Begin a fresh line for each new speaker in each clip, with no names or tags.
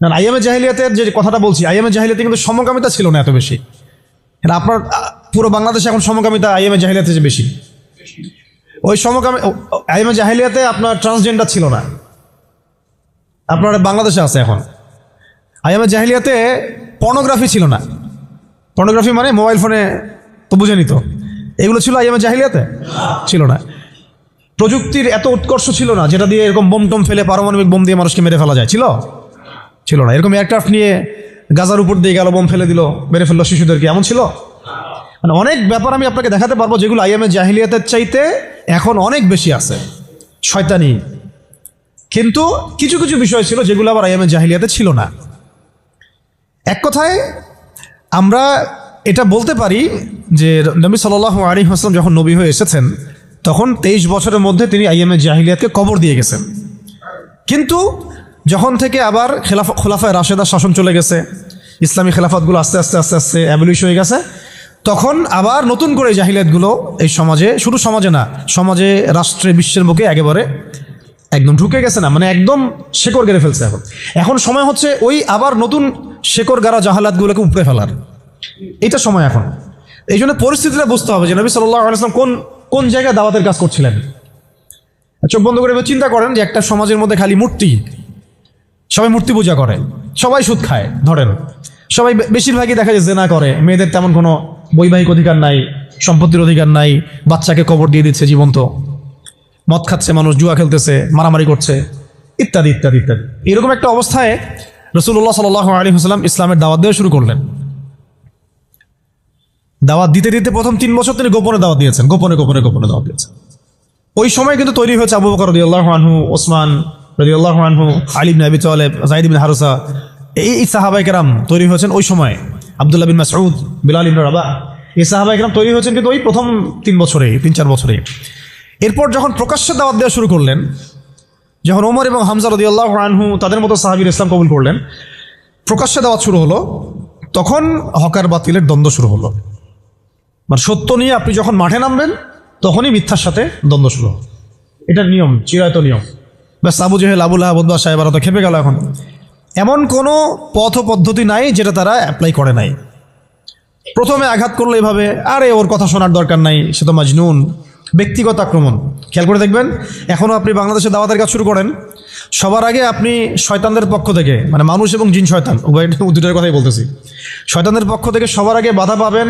না আইএমএ জাহিলিয়াতের যে কথাটা বলছি আইএমএ জাহিলিয়াতে কিন্তু সমকামিতা ছিল না এত বেশি। এটা আপনার পুরো বাংলাদেশে এখন সমকামিতা আইএমএ জাহিলিয়াতে যে বেশি। ওই সমকামী আইএমএ জাহিলিয়াতে আপনার ট্রান্সজেন্ডার ছিল না। আপনার বাংলাদেশে আছে এখন। আইএমএ জাহিলিয়াতে পর্নোগ্রাফি ছিল না। পর্নোগ্রাফি মানে মোবাইল ফোনে তো বুঝে নিত। এগুলো ছিল আইএমএ জাহিলিয়াতে? ছিল না। প্রযুক্তির এত উৎকর্ষ ছিল না, যেটা দিয়ে এরকম বোম টোম ফেলে পারমাণবিক বোম দিয়ে মানুষকে মেরে ফেলা যায়। ছিল? ছিল না। এরকম এয়ারক্রাফট নিয়ে গাজার উপর দিয়ে গেল বোম ফেলে দিল, মেরে ফেলল শিশুদেরকে এমন ছিল? মানে অনেক ব্যাপার আমি আপনাকে দেখাতে পারব যেগুলো আইএমএ জাহিলিয়াতের চাইতে এখন অনেক বেশি আছে। শয়তানি। কিন্তু কিছু কিছু বিষয় ছিল যেগুলো আবার আইএমএ জাহিলিয়াতে ছিল না। এক কথায় আমরা এটা বলতে পারি যে নবী সাল্লাহ আলী হাসলাম যখন নবী হয়ে এসেছেন, তখন তেইশ বছরের মধ্যে তিনি আইএমএ জাহিলিয়াতকে কবর দিয়ে গেছেন। কিন্তু যখন থেকে আবার খেলাফ, খোলাফায় রাশেদার শাসন চলে গেছে, ইসলামী খেলাফতগুলো আস্তে আস্তে আস্তে আস্তে অ্যাবলিশ হয়ে গেছে, তখন আবার নতুন করে জাহিলিয়াতগুলো এই সমাজে, শুধু সমাজে না, সমাজে, রাষ্ট্রে, বিশ্বের মুখে একেবারে একদম ঢুকে গেছে না মানে একদম শেকড় গেড়ে ফেলছে এখন। এখন সময় হচ্ছে ওই আবার নতুন শেকড় গাড়া জাহালাতগুলোকে উপড়ে ফেলার। এটা সময় এখন। এই জন্য পরিস্থিতিটা বুঝতে হবে যে নবী সাল্লাহ আলাইসলাম কোন কোন জায়গায় দাওয়াতের কাজ করছিলেন। চোখ বন্ধ করে চিন্তা করেন যে একটা সমাজের মধ্যে খালি মূর্তি সবাই মূর্তি পূজা করে, সবাই সুদ খায়, ধরেন। সবাই বেশিরভাগই দেখা যায় জেনা করে, মেয়েদের তেমন কোনো বৈবাহিক অধিকার নাই, সম্পত্তির অধিকার নাই, বাচ্চাকে কবর দিয়ে দিচ্ছে জীবন্ত। মদ খাচ্ছে মানুষ, জুয়া খেলতেছে, মারামারি করছে, ইত্যাদি ইত্যাদি ইত্যাদি। এরকম একটা অবস্থায় রসুল্লাহ সাল আলী হাসলাম ইসলামের দাওয়াত দেওয়া শুরু করলেন। দাওয়াত দিতে দিতে প্রথম তিন বছর তিনি গোপনে দাওয়াত দিয়েছেন, গোপনে গোপনে গোপনে দাওয়াত দিয়েছেন। ওই সময় কিন্তু তৈরি হয়েছে আবু বকর আল্লাহ আনহু, ওসমান রদিয়াল্লাহ আনহু আলিম আবি তালেব জাহিদ বিন হারুসা, এই এই সাহাবাই কেরাম তৈরি হয়েছেন ওই সময়। আবদুল্লাহ বিন মাসউদ, বিলাল ইবন রাবা। এই সাহাবাই কেরাম তৈরি হয়েছেন কিন্তু ওই প্রথম তিন বছরে, তিন চার বছরে। এরপর যখন প্রকাশ্যে দাওয়াত দেওয়া শুরু করলেন, যখন ওমর এবং হামজা রদিয়াল্লাহ আনহু তাদের মতো সাহাবির ইসলাম কবুল করলেন, প্রকাশ্যে দাওয়াত শুরু হলো, তখন হকার বাতিলের দ্বন্দ্ব শুরু হলো। মানে সত্য নিয়ে আপনি যখন মাঠে নামবেন, তখনই মিথ্যার সাথে দ্বন্দ্ব শুরু হলো এটার নিয়ম, চিরায়ত নিয়ম। ব্যাস আবু জেহেল আবুল্লাহ বদবা সাহেব তো খেপে গেল এখন। এমন কোনো পথ পদ্ধতি নাই যেটা তারা অ্যাপ্লাই করে নাই। প্রথমে আঘাত করল এভাবে, আরে ওর কথা শোনার দরকার নাই, সে তো মাজনুন। ব্যক্তিগত আক্রমণ। খেয়াল করে দেখবেন এখনও আপনি বাংলাদেশে দাওয়াতের কাজ শুরু করেন। সবার আগে আপনি শয়তানদের পক্ষ থেকে মানে মানুষ এবং জিন শয়তান উভয় দুটার কথাই বলতেছি। শয়তানদের পক্ষ থেকে সবার আগে বাধা পাবেন,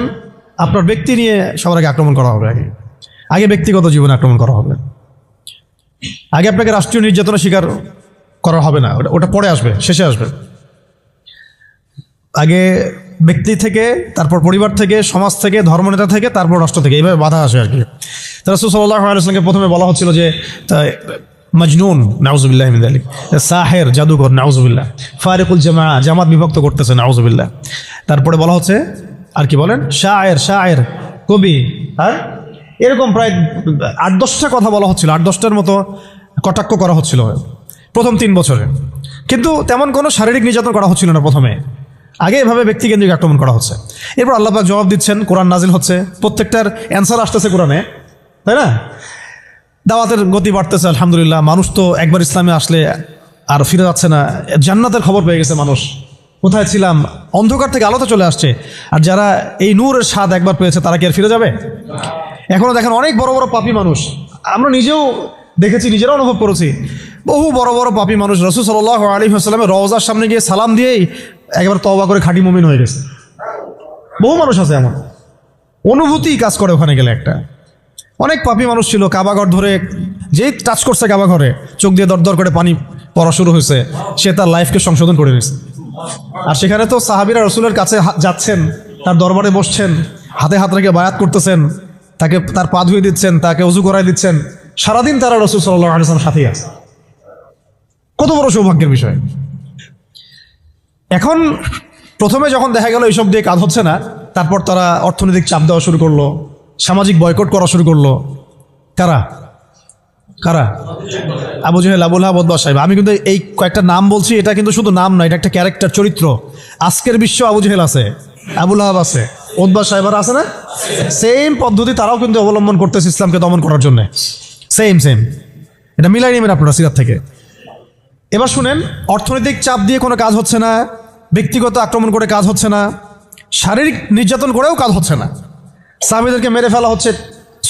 আপনার ব্যক্তি নিয়ে সবার আগে আক্রমণ করা হবে আগে। আগে ব্যক্তিগত জীবনে আক্রমণ করা হবে। আগে আপনাকে রাষ্ট্রীয় নির্যাতনের শিকার করা হবে না। ওটা পরে আসবে, শেষে আসবে। আগে ব্যক্তি থেকে, তারপর পরিবার থেকে, সমাজ থেকে, ধর্মনেতা থেকে, তারপর রাষ্ট্র থেকে, এইভাবে বাধা আসে আর কি। তারা সুসল্লাহ আলসালামকে প্রথমে বলা হচ্ছিল যে মজনুন, নাউজুবিল্লাহ আলী সাহের, জাদুঘর, নাউজুবিল্লাহ, ফারিকুল জামা জামাত বিভক্ত করতেছে, নাউজুবিল্লাহ। তারপরে বলা হচ্ছে, আর কি বলেন? শায়ের শায়ের, কবি, আর? এরকম প্রায় আট দশটা কথা বলা হচ্ছিল, আট দশটার মতো কটাক্ষ করা হচ্ছিল প্রথম তিন বছরে। কিন্তু তেমন কোনো শারীরিক নির্যাতন করা হচ্ছিল না প্রথমে। আগে এভাবে ব্যক্তিকেন্দ্রিক আক্রমণ করা হচ্ছে। এরপর আল্লাহবাক জবাব দিচ্ছেন, কোরআন নাজিল হচ্ছে। প্রত্যেকটার অ্যান্সার আসতেছে কোরআনে, তাই না? দাওয়াতের গতি বাড়তেছে, আলহামদুলিল্লাহ। মানুষ তো একবার ইসলামে আসলে আর ফিরে যাচ্ছে না। জান্নাতের খবর পেয়ে গেছে মানুষ। কোথায় ছিলাম? অন্ধকার থেকে আলোতে চলে আসছে। আর যারা এই নূরের স্বাদ একবার পেয়েছে, তারা কি আর ফিরে যাবে? এখনও দেখেন অনেক বড় বড় পাপি মানুষ। আমরা নিজেও দেখেছি নিজেরা অনুভব করেছি। বহু বড় বড় পাপি মানুষ। রসুল সাল্লাহ আলী আসসালামের রওজার সামনে গিয়ে সালাম দিয়েই একেবারে তবা করে খাঁটি মুমিন হয়ে গেছে। বহু মানুষ আছে এমন। অনুভূতি কাজ করে ওখানে গেলে একটা। অনেক পাপি মানুষ ছিল কাবাঘর ধরে, যেই টাচ করছে কাবাঘরে চোখ দিয়ে দর দর করে পানি পড়া শুরু হয়েছে। সে তার লাইফকে সংশোধন করে নিয়েছে। আর সেখানে তো সাহাবিরা, রসুলের কাছে যাচ্ছেন, তার দরবারে বসছেন, হাতে হাত রেখে বায়াত করতেছেন। তাকে তার পা ধুয়ে দিচ্ছেন, তাকে উজু করাই দিচ্ছেন। সারাদিন তারা রসুল সাল্লাহ আলিয়ার সাথেই আছে। কত বড় সৌভাগ্যের বিষয়। এখন প্রথমে যখন দেখা গেল এইসব দিয়ে কাজ হচ্ছে না, তারপর তারা অর্থনৈতিক চাপ দেওয়া শুরু করল, সামাজিক বয়কট করা শুরু করল। কারা? কারা? আবু জাহেল, আবুল হাবদ সাহেব। আমি কিন্তু এই কয়েকটা নাম বলছি, এটা কিন্তু শুধু নাম না এটা একটা ক্যারেক্টার চরিত্র। আজকের বিশ্ব আবু জাহেল আছে, আবুল হাব আছে। ওদবা সাহেবার আছে না? সেম পদ্ধতি তারাও কিন্তু অবলম্বন করতেছে ইসলামকে দমন করার জন্য। সেম সেম এটা মিলাই নেবেন আপনারা সিরাত থেকে। এবার শুনেন, অর্থনৈতিক চাপ দিয়ে কোনো কাজ হচ্ছে না, ব্যক্তিগত আক্রমণ করে কাজ হচ্ছে না, শারীরিক নির্যাতন করেও কাজ হচ্ছে না। সাহাবিদেরকে মেরে ফেলা হচ্ছে,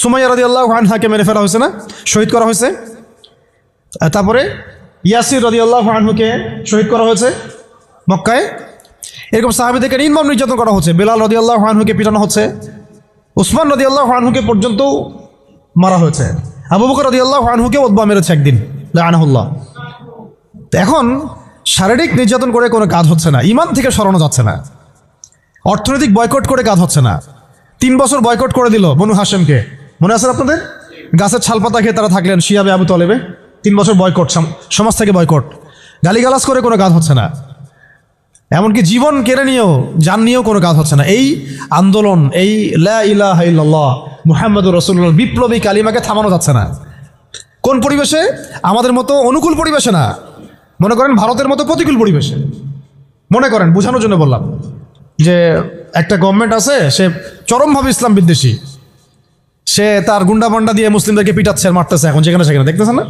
সুমাইয়া রদি আল্লাহ আনহাকে মেরে ফেলা হয়েছে না? শহীদ করা হয়েছে। তারপরে ইয়াসির রদি আল্লাহ আনহুকে শহীদ করা হয়েছে মক্কায়। এরকম সাহাবিদেরকে নির্মম নির্যাতন করা হচ্ছে। বেলাল রদি আল্লাহ আনহুকে পিটানো হচ্ছে। উসমান রদি আল্লাহ আনহুকে পর্যন্ত মারা হয়েছে। আবু বকর রদি আল্লাহ আনহুকে ওদ্বা মেরেছে একদিন। আনাহুল্লাহ তো এখন শারীরিক নির্যাতন করে কোনো কাজ হচ্ছে না। ইমান থেকে সরানো যাচ্ছে না। অর্থনৈতিক বয়কট করে কাজ হচ্ছে না। তিন বছর বয়কট করে দিল বনু হাসেমকে মনে আছে আপনাদের? গাছের ছালপাতা খেয়ে তারা থাকলেন শিয়াবে আবু তলেবে। তিন বছর বয়কট, সম- সমাজ থেকে বয়কট। গালিগালাজ করে কোনো কাজ হচ্ছে না। এমনকি জীবন কেড়ে নিয়েও, যান নিয়েও কোনো কাজ হচ্ছে না। এই আন্দোলন, এই লা ইলাহা ইল্লাল্লাহ, মুহাম্মদুর রসুল্লাহ বিপ্লবী কালিমাকে থামানো যাচ্ছে না। কোন পরিবেশে? আমাদের মতো অনুকূল পরিবেশে না। মনে করেন ভারতের মতো প্রতিকূল পরিবেশে। মনে করেন, বোঝানোর জন্য বললাম যে একটা গভর্নমেন্ট আছে, সে চরমভাবে ইসলাম বিদ্বেষী। সে তার গুন্ডা পান্ডা দিয়ে মুসলিমদেরকে পিটাচ্ছে আর মারতেছে এখন, যেখানে সেখানে দেখতেছে না?